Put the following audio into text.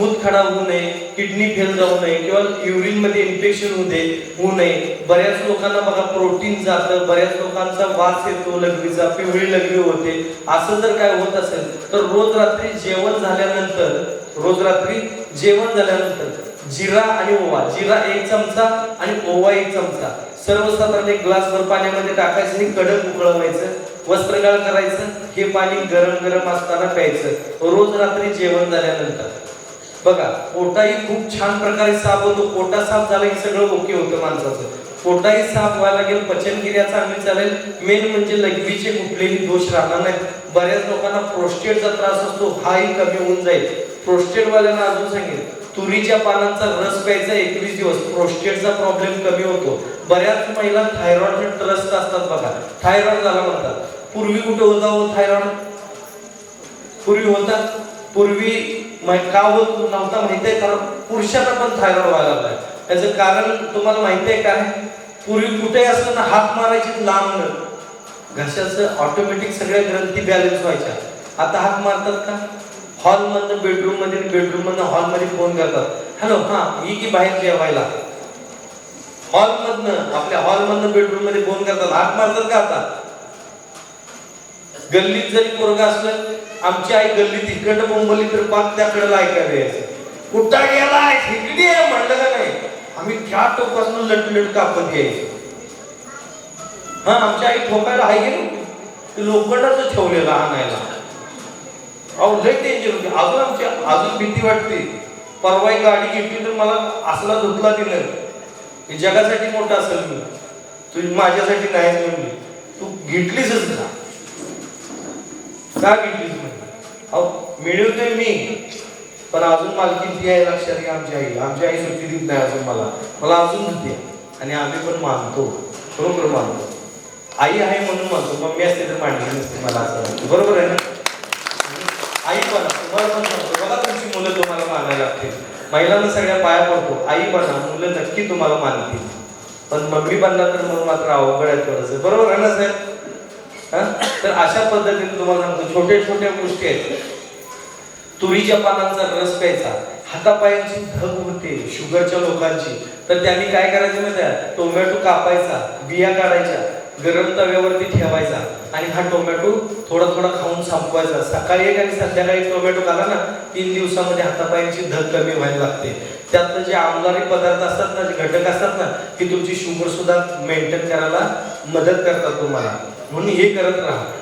मूतखडा होऊ नये kidney fail जाऊ नये किंवा युरिनमध्ये इन्फेक्शन होऊ दे होऊ नये. बऱ्याच लोकांना बघा प्रोटीन जातं बऱ्याच लोकांचा वास येतो लघवीचा पिवळी लघवी होते. असं जर काय होत असेल तर रोज रात्री जेवण झाल्यानंतर रोज रात्री जेवण झाल्यानंतर जिरा आणि ओवा. जिरा एक चमचा आणि ओवा एक चमचा. सर्वसाधारण एक ग्लासभर पाण्यामध्ये टाकायचं आणि कडक उकळवायचं. वस्त्रगाळ करायचं. हे पाणी गरम गरम असताना प्यायचं. रोज रात्री जेवण झाल्यानंतर. बघा पोटाही खूप छान प्रकारे साफ होतो. पोटा साफ झाला की सगळं ओके होतं माणसाचं. पोटाही साफ व्हायला लागेल पचनक्रिया चांगली चालेल. मेन म्हणजे लघवीचे कुठलेही दोष राहणार नाहीत. बऱ्याच लोकांना प्रोस्टेटचा त्रास असतो हाही कमी होऊन जाईल. प्रोस्टेटवाल्यांना अजून सांगेल तुरीच्या पानांचा रस प्यायचा एकवीस दिवस प्रोस्टेटचा प्रॉब्लेम कमी होतो. बऱ्याच महिला थायरॉइडचे त्रस्त असतात बघा. थायरॉइड झाला म्हणतात. पूर्वी कुठे होता हो थायरॉइड पूर्वी होता. पूर्वी मा- का होत नव्हता माहिती आहे? कारण पुरुषांना पण थायरॉइड व्हायला लागलाय. त्याचं कारण तुम्हाला माहिती आहे काय पूर्वी कुठेही असताना हात मारायची लांब घशाचं ऑटोमॅटिक सगळ्या ग्रंथी बॅलन्स व्हायच्या. आता हात मारतात का? हॉल मधनं बेडरूममध्ये बेडरूम मधनं हॉलमध्ये फोन करतात. हॅलो हा ही की बाहेर जेवायला. हॉल मधनं आपल्या हॉल मधनं बेडरूममध्ये फोन करतात. हात मारतात का आता? गल्लीत जरी पोरगा असलं आमची आई गल्लीत इकडं बोंबली तर पाच त्याकडे ऐकायला यायचं. कुठं गेलाय? इकडे ये म्हणलं का नाही? आम्ही त्या टोकासून लट लट कापत यायचो. हा आमची आई ठोकायला आहे गेली ते लोखंडाचं ठेवलेलं आणायला. अहो लय डेंजर होते. अजून आमची अजून भीती वाटते. परवा एक गाडी घेतली तर मला असला धुतला दिलं हे जगासाठी मोठा असेल मी तू माझ्यासाठी नाही म्हणली तू घेतलीसच ना का घेतलीच म्हणजे अहो मिळवतोय मी. पण अजून मालकीची आहे लक्षात घ्या आमची आई. आमची आई सुट्टी देत नाही अजून मला. मला अजून म्हणते आणि आम्ही पण मानतो. बरोबर मानतो. आई आहे म्हणून मानतो. मम्मी असते तर मांडली नसते मला असं बरोबर आहे ना? आई पण तुम्हाला पण सांगतो बघा तुमची मुलं तुम्हाला मानायला लागतील. महिलांना सगळ्या पाया पडतो. आई बना मुलं नक्की तुम्हाला मानतील. पण मम्मी बनला तर मग मात्र अवघड आहे थोडंसं. बरोबर आहे ना साहेब? तर अशा पद्धतीने तुम्हाला सांगतो छोट्या छोट्या गोष्टी आहेत. तुरीच्या पानांचा रस प्यायचा. हातापायांची धग होते शुगरच्या लोकांची. तर त्यांनी काय करायचं माहिती टोमॅटो कापायचा बिया काढायच्या गरम तव्यावरती ठेवायचा आणि हा टोमॅटो थोडा थोडा खाऊन संपवायचा. सकाळी एक आणि संध्याकाळी टोमॅटो खाला ना तीन दिवसामध्ये हातापायांची धग कमी व्हायला लागते. त्यातनं जे आमदारी पदार्थ असतात ना जे घटक असतात ना की तुमची शुगर सुद्धा मेंटेन करायला मदत करतात तुम्हाला. म्हणून हे करत राहा.